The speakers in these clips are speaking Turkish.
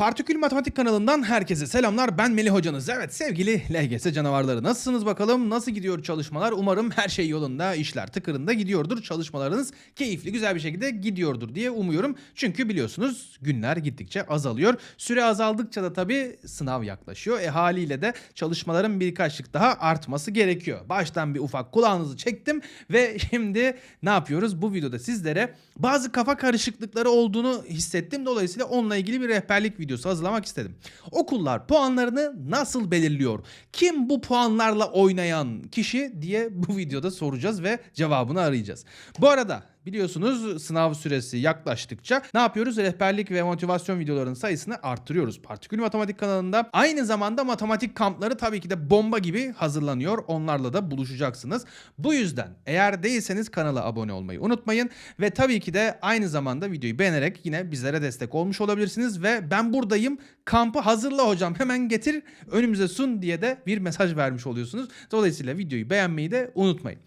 Partikül Matematik kanalından herkese selamlar. Ben Melih hocanız. Evet sevgili LGS canavarları nasılsınız bakalım? Nasıl gidiyor çalışmalar? Umarım her şey yolunda, işler tıkırında gidiyordur. Çalışmalarınız keyifli, güzel bir şekilde gidiyordur diye umuyorum. Çünkü biliyorsunuz günler gittikçe azalıyor. Süre azaldıkça da tabii sınav yaklaşıyor. E haliyle de çalışmaların birkaçlık daha artması gerekiyor. Baştan bir ufak kulağınızı çektim ve şimdi ne yapıyoruz? Bu videoda sizlere bazı kafa karışıklıkları olduğunu hissettim. Dolayısıyla onunla ilgili bir rehberlik videosu hazırlamak istedim. Okullar puanlarını nasıl belirliyor? Kim bu puanlarla oynayan kişi diye bu videoda soracağız ve cevabını arayacağız. Bu arada biliyorsunuz sınav süresi yaklaştıkça ne yapıyoruz? Rehberlik ve motivasyon videolarının sayısını arttırıyoruz. Partikül Matematik kanalında aynı zamanda matematik kampları tabii ki de bomba gibi hazırlanıyor. Onlarla da buluşacaksınız. Bu yüzden eğer değilseniz kanala abone olmayı unutmayın ve tabii ki de aynı zamanda videoyu beğenerek yine bizlere destek olmuş olabilirsiniz ve ben buradayım kampı hazırla hocam hemen getir önümüze sun diye de bir mesaj vermiş oluyorsunuz. Dolayısıyla videoyu beğenmeyi de unutmayın.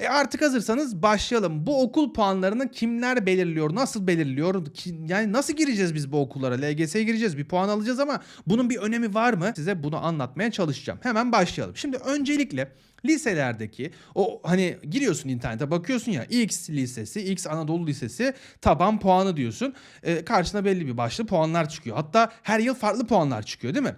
E artık hazırsanız başlayalım. Bu okul puanlarını kimler belirliyor? Nasıl belirliyor? Kim- Yani nasıl gireceğiz biz bu okullara? LGS'ye gireceğiz. Bir puan alacağız ama bunun bir önemi var mı? Size bunu anlatmaya çalışacağım. Hemen başlayalım. Şimdi öncelikle liselerdeki o hani giriyorsun internete bakıyorsun ya X lisesi, X Anadolu Lisesi taban puanı diyorsun. E, karşına belli bir başlı puanlar çıkıyor. Hatta her yıl farklı puanlar çıkıyor değil mi?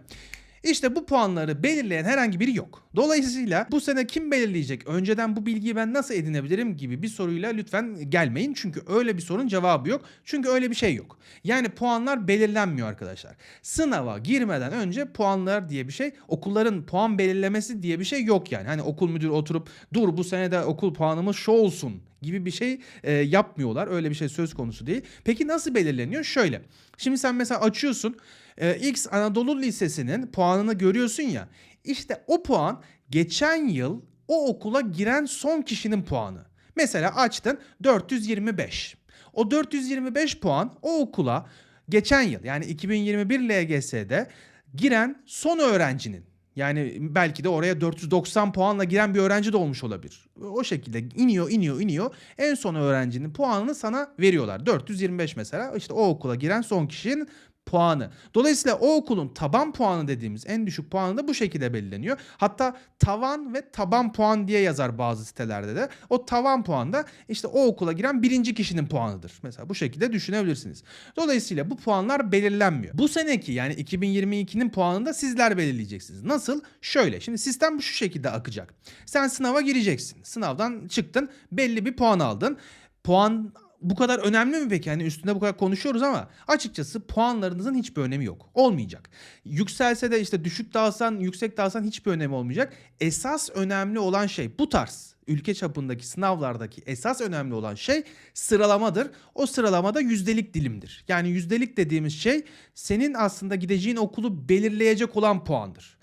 İşte bu puanları belirleyen herhangi biri yok. Dolayısıyla bu sene kim belirleyecek? Önceden bu bilgiyi ben nasıl edinebilirim gibi bir soruyla lütfen gelmeyin. Çünkü öyle bir sorun cevabı yok. Çünkü öyle bir şey yok. Yani puanlar belirlenmiyor arkadaşlar. Sınava girmeden önce puanlar diye bir şey, okulların puan belirlemesi diye bir şey yok yani. Hani okul müdürü oturup dur bu sene de okul puanımız şu olsun gibi bir şey e, yapmıyorlar. Öyle bir şey söz konusu değil. Peki nasıl belirleniyor? Şöyle. Şimdi sen mesela açıyorsun e, X Anadolu Lisesi'nin puanını görüyorsun ya. İşte o puan geçen yıl o okula giren son kişinin puanı. Mesela açtın 425. O 425 puan o okula geçen yıl yani 2021 LGS'de giren son öğrencinin yani belki de oraya 490 puanla giren bir öğrenci de olmuş olabilir. O şekilde iniyor, iniyor, iniyor. En son öğrencinin puanını sana veriyorlar. 425 mesela işte o okula giren son kişinin puanı. Dolayısıyla o okulun taban puanı dediğimiz en düşük puanı da bu şekilde belirleniyor. Hatta tavan ve taban puan diye yazar bazı sitelerde de. O tavan puan da işte o okula giren birinci kişinin puanıdır. Mesela bu şekilde düşünebilirsiniz. Dolayısıyla bu puanlar belirlenmiyor. Bu seneki yani 2022'nin puanını da sizler belirleyeceksiniz. Nasıl? Şöyle. Şimdi sistem şu şekilde akacak. Sen sınava gireceksin. Sınavdan çıktın. Belli bir puan aldın. Puan bu kadar önemli mi peki? Hani üstünde bu kadar konuşuyoruz ama açıkçası puanlarınızın hiçbir önemi yok. Olmayacak. Yükselse de işte düşük de alsan, yüksek de alsan hiçbir önemi olmayacak. Esas önemli olan şey bu tarz ülke çapındaki sınavlardaki esas önemli olan şey sıralamadır. O sıralamada yüzdelik dilimdir. Yani yüzdelik dediğimiz şey senin aslında gideceğin okulu belirleyecek olan puandır.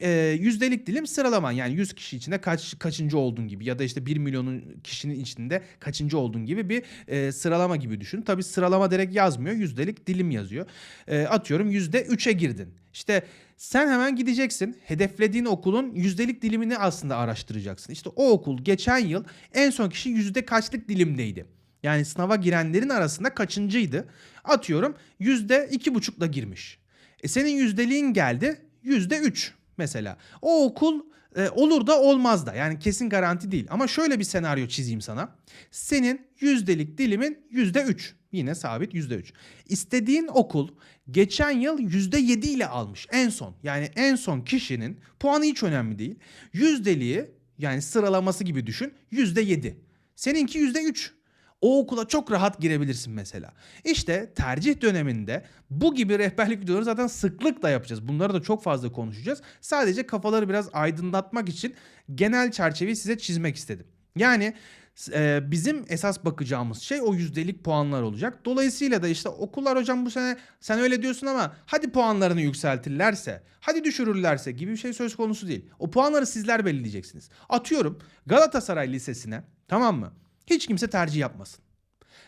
Ee, yüzdelik dilim sıralaman yani 100 kişi içinde kaç kaçıncı oldun gibi ya da işte 1 milyonun kişinin içinde kaçıncı oldun gibi bir e, sıralama gibi düşün. Tabi sıralama direkt yazmıyor yüzdelik dilim yazıyor. E, atıyorum yüzde 3'e girdin. İşte sen hemen gideceksin. Hedeflediğin okulun yüzdelik dilimini aslında araştıracaksın. İşte o okul geçen yıl en son kişi yüzde kaçlık dilimdeydi. Yani sınava girenlerin arasında kaçıncıydı? Atıyorum yüzde iki buçukla girmiş. E senin yüzdeliğin geldi yüzde üç mesela. O okul e, olur da olmaz da yani kesin garanti değil. Ama şöyle bir senaryo çizeyim sana. Senin yüzdelik dilimin yüzde üç. Yine sabit yüzde üç. İstediğin okul geçen yıl yüzde yedi ile almış en son. Yani en son kişinin puanı hiç önemli değil. Yüzdeliği yani sıralaması gibi düşün yüzde yedi. Seninki yüzde üç. O okula çok rahat girebilirsin mesela. İşte tercih döneminde bu gibi rehberlik videoları zaten sıklıkla yapacağız. Bunları da çok fazla konuşacağız. Sadece kafaları biraz aydınlatmak için genel çerçeveyi size çizmek istedim. Yani e, bizim esas bakacağımız şey o yüzdelik puanlar olacak. Dolayısıyla da işte okullar hocam bu sene sen öyle diyorsun ama hadi puanlarını yükseltirlerse, hadi düşürürlerse gibi bir şey söz konusu değil. O puanları sizler belirleyeceksiniz. Atıyorum Galatasaray Lisesi'ne tamam mı? Hiç kimse tercih yapmasın.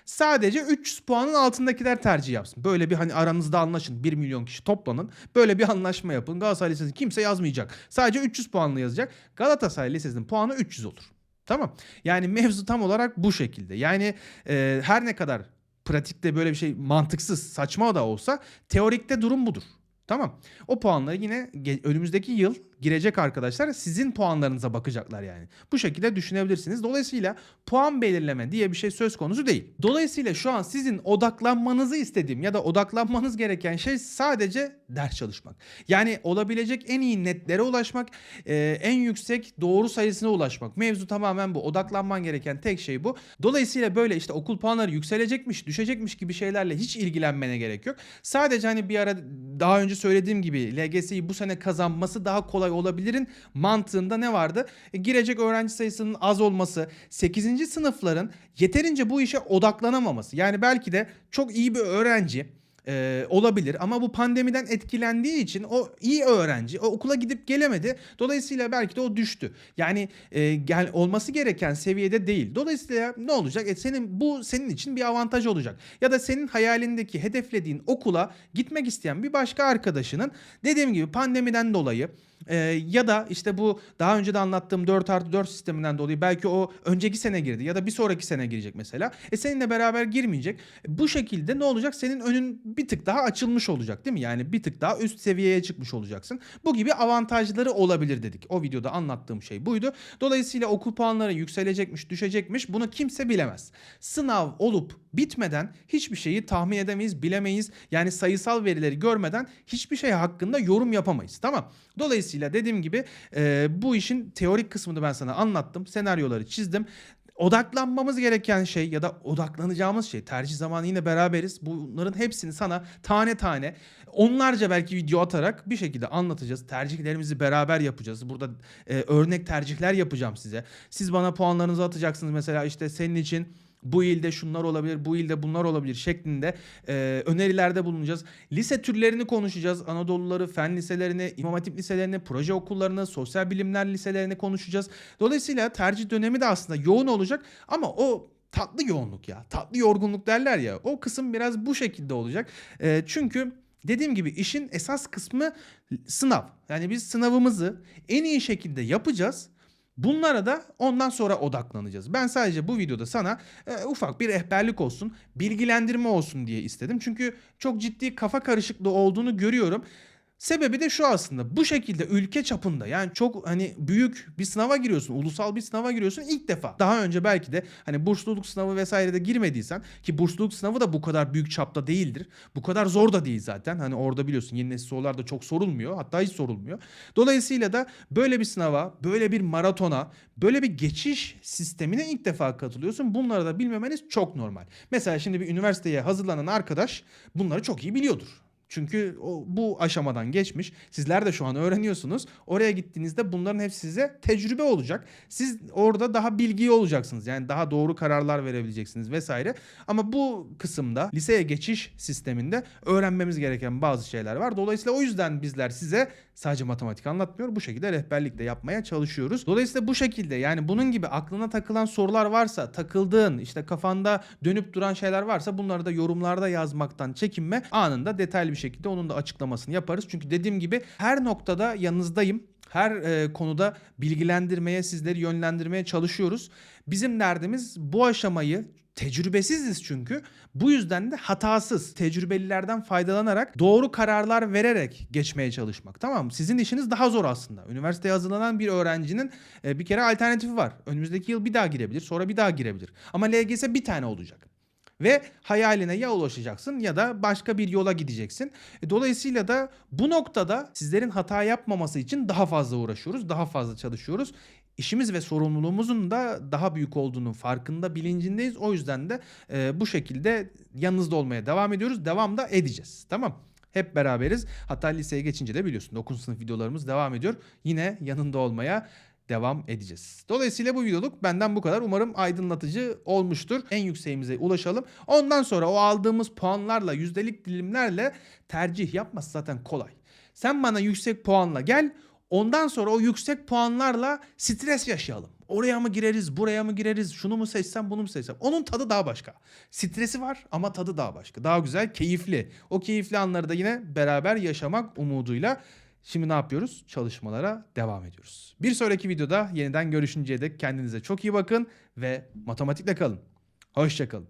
Sadece 300 puanın altındakiler tercih yapsın. Böyle bir hani aranızda anlaşın. 1 milyon kişi toplanın. Böyle bir anlaşma yapın. Galatasaray Lisesi kimse yazmayacak. Sadece 300 puanlı yazacak. Galatasaray Lisesi'nin puanı 300 olur. Tamam. Yani mevzu tam olarak bu şekilde. Yani e, her ne kadar pratikte böyle bir şey mantıksız, saçma da olsa teorikte durum budur. Tamam. O puanları yine önümüzdeki yıl girecek arkadaşlar sizin puanlarınıza bakacaklar yani. Bu şekilde düşünebilirsiniz. Dolayısıyla puan belirleme diye bir şey söz konusu değil. Dolayısıyla şu an sizin odaklanmanızı istediğim ya da odaklanmanız gereken şey sadece ders çalışmak. Yani olabilecek en iyi netlere ulaşmak, e, en yüksek doğru sayısına ulaşmak. Mevzu tamamen bu. Odaklanman gereken tek şey bu. Dolayısıyla böyle işte okul puanları yükselecekmiş, düşecekmiş gibi şeylerle hiç ilgilenmene gerek yok. Sadece hani bir ara daha önce söylediğim gibi LGS'yi bu sene kazanması daha kolay olabilirin mantığında ne vardı? E, girecek öğrenci sayısının az olması, 8. sınıfların yeterince bu işe odaklanamaması. Yani belki de çok iyi bir öğrenci e, olabilir ama bu pandemiden etkilendiği için o iyi öğrenci o okula gidip gelemedi. Dolayısıyla belki de o düştü. Yani e, gel olması gereken seviyede değil. Dolayısıyla ne olacak? E, senin bu senin için bir avantaj olacak. Ya da senin hayalindeki, hedeflediğin okula gitmek isteyen bir başka arkadaşının dediğim gibi pandemiden dolayı ee, ya da işte bu daha önce de anlattığım 4 artı 4 sisteminden dolayı belki o önceki sene girdi ya da bir sonraki sene girecek mesela. E seninle beraber girmeyecek. E, bu şekilde ne olacak? Senin önün bir tık daha açılmış olacak değil mi? Yani bir tık daha üst seviyeye çıkmış olacaksın. Bu gibi avantajları olabilir dedik. O videoda anlattığım şey buydu. Dolayısıyla okul puanları yükselecekmiş, düşecekmiş bunu kimse bilemez. Sınav olup bitmeden hiçbir şeyi tahmin edemeyiz, bilemeyiz. Yani sayısal verileri görmeden hiçbir şey hakkında yorum yapamayız. Tamam. Dolayısıyla dediğim gibi e, bu işin teorik kısmını ben sana anlattım. Senaryoları çizdim. Odaklanmamız gereken şey ya da odaklanacağımız şey tercih zamanı yine beraberiz. Bunların hepsini sana tane tane onlarca belki video atarak bir şekilde anlatacağız. Tercihlerimizi beraber yapacağız. Burada e, örnek tercihler yapacağım size. Siz bana puanlarınızı atacaksınız mesela işte senin için bu ilde şunlar olabilir, bu ilde bunlar olabilir şeklinde e, önerilerde bulunacağız. Lise türlerini konuşacağız. Anadoluları, fen liselerini, İmam Hatip liselerini, proje okullarını, sosyal bilimler liselerini konuşacağız. Dolayısıyla tercih dönemi de aslında yoğun olacak ama o tatlı yoğunluk ya. Tatlı yorgunluk derler ya. O kısım biraz bu şekilde olacak. E, çünkü dediğim gibi işin esas kısmı sınav. Yani biz sınavımızı en iyi şekilde yapacağız. Bunlara da ondan sonra odaklanacağız. Ben sadece bu videoda sana e, ufak bir rehberlik olsun, bilgilendirme olsun diye istedim. Çünkü çok ciddi kafa karışıklığı olduğunu görüyorum. Sebebi de şu aslında bu şekilde ülke çapında yani çok hani büyük bir sınava giriyorsun ulusal bir sınava giriyorsun ilk defa. Daha önce belki de hani bursluluk sınavı vesaire de girmediysen ki bursluluk sınavı da bu kadar büyük çapta değildir. Bu kadar zor da değil zaten hani orada biliyorsun yeni nesil sorularda çok sorulmuyor hatta hiç sorulmuyor. Dolayısıyla da böyle bir sınava böyle bir maratona böyle bir geçiş sistemine ilk defa katılıyorsun. Bunları da bilmemeniz çok normal. Mesela şimdi bir üniversiteye hazırlanan arkadaş bunları çok iyi biliyordur. Çünkü o, bu aşamadan geçmiş. Sizler de şu an öğreniyorsunuz. Oraya gittiğinizde bunların hepsi size tecrübe olacak. Siz orada daha bilgi olacaksınız. Yani daha doğru kararlar verebileceksiniz vesaire. Ama bu kısımda liseye geçiş sisteminde öğrenmemiz gereken bazı şeyler var. Dolayısıyla o yüzden bizler size sadece matematik anlatmıyor. Bu şekilde rehberlik de yapmaya çalışıyoruz. Dolayısıyla bu şekilde yani bunun gibi aklına takılan sorular varsa, takıldığın işte kafanda dönüp duran şeyler varsa bunları da yorumlarda yazmaktan çekinme. Anında detaylı bir şekilde onun da açıklamasını yaparız. Çünkü dediğim gibi her noktada yanınızdayım. Her e, konuda bilgilendirmeye, sizleri yönlendirmeye çalışıyoruz. Bizim derdimiz bu aşamayı tecrübesiziz çünkü. Bu yüzden de hatasız, tecrübelilerden faydalanarak doğru kararlar vererek geçmeye çalışmak. Tamam mı? Sizin işiniz daha zor aslında. Üniversiteye hazırlanan bir öğrencinin e, bir kere alternatifi var. Önümüzdeki yıl bir daha girebilir, sonra bir daha girebilir. Ama LGS bir tane olacak. Ve hayaline ya ulaşacaksın ya da başka bir yola gideceksin. E, Dolayısıyla da bu noktada sizlerin hata yapmaması için daha fazla uğraşıyoruz, daha fazla çalışıyoruz. İşimiz ve sorumluluğumuzun da daha büyük olduğunun farkında, bilincindeyiz. O yüzden de e, bu şekilde yanınızda olmaya devam ediyoruz. Devam da edeceğiz. Tamam. Hep beraberiz. Hatta liseye geçince de biliyorsun 9. sınıf videolarımız devam ediyor. Yine yanında olmaya devam edeceğiz. Dolayısıyla bu videoluk benden bu kadar. Umarım aydınlatıcı olmuştur. En yükseğimize ulaşalım. Ondan sonra o aldığımız puanlarla, yüzdelik dilimlerle tercih yapması zaten kolay. Sen bana yüksek puanla gel. Ondan sonra o yüksek puanlarla stres yaşayalım. Oraya mı gireriz, buraya mı gireriz, şunu mu seçsem, bunu mu seçsem. Onun tadı daha başka. Stresi var ama tadı daha başka. Daha güzel, keyifli. O keyifli anları da yine beraber yaşamak umuduyla Şimdi ne yapıyoruz? Çalışmalara devam ediyoruz. Bir sonraki videoda yeniden görüşünceye dek kendinize çok iyi bakın ve matematikle kalın. Hoşçakalın.